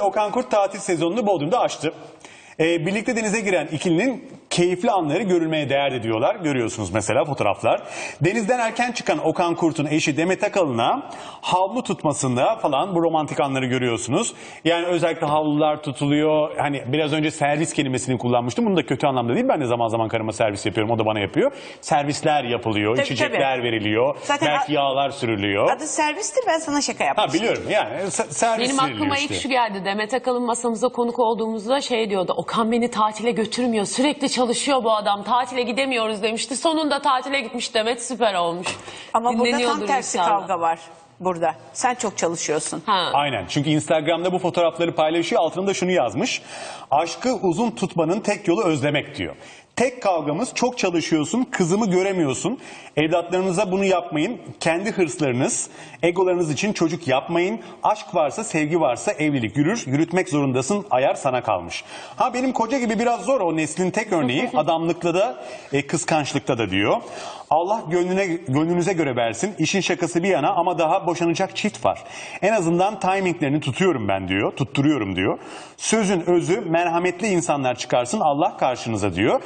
Okan Kurt tatil sezonunu Bodrum'da açtı. Ee, birlikte denize giren ikilinin keyifli anları görülmeye değerli diyorlar. Görüyorsunuz mesela fotoğraflar. Denizden erken çıkan Okan Kurt'un eşi Demet Akalın'a havlu tutmasında falan bu romantik anları görüyorsunuz. Yani özellikle havlular tutuluyor. Hani biraz önce servis kelimesini kullanmıştım. Bunu da kötü anlamda değil. Ben de zaman zaman karıma servis yapıyorum. O da bana yapıyor. Servisler yapılıyor. Tabii, içecekler tabii. veriliyor. Zaten belki yağlar sürülüyor. Adı servistir ben sana şaka yapmıştım. Ha biliyorum yani se- servis Benim veriliyor aklıma işte. ilk şu geldi. Demet Akalın masamıza konuk olduğumuzda şey diyordu. Okan beni tatile götürmüyor. Sürekli çalışıyor bu adam. Tatile gidemiyoruz demişti. Sonunda tatile gitmiş Demet süper olmuş. Ama burada tam Dinleniyordur tersi inşallah. kavga var burada. Sen çok çalışıyorsun. Ha. Aynen. Çünkü Instagram'da bu fotoğrafları paylaşıyor. Altında şunu yazmış. Aşkı uzun tutmanın tek yolu özlemek diyor. Tek kavgamız çok çalışıyorsun, kızımı göremiyorsun. Evlatlarınıza bunu yapmayın. Kendi hırslarınız, egolarınız için çocuk yapmayın. Aşk varsa, sevgi varsa evlilik yürür. Yürütmek zorundasın. Ayar sana kalmış. Ha benim koca gibi biraz zor o neslin tek örneği. Adamlıkta da, e, kıskançlıkta da diyor. Allah gönlüne, gönlünüze göre versin. İşin şakası bir yana ama daha boşanacak çift var. En azından timinglerini tutuyorum ben diyor. Tutturuyorum diyor. Sözün özü merhametli insanlar çıkarsın Allah karşınıza diyor.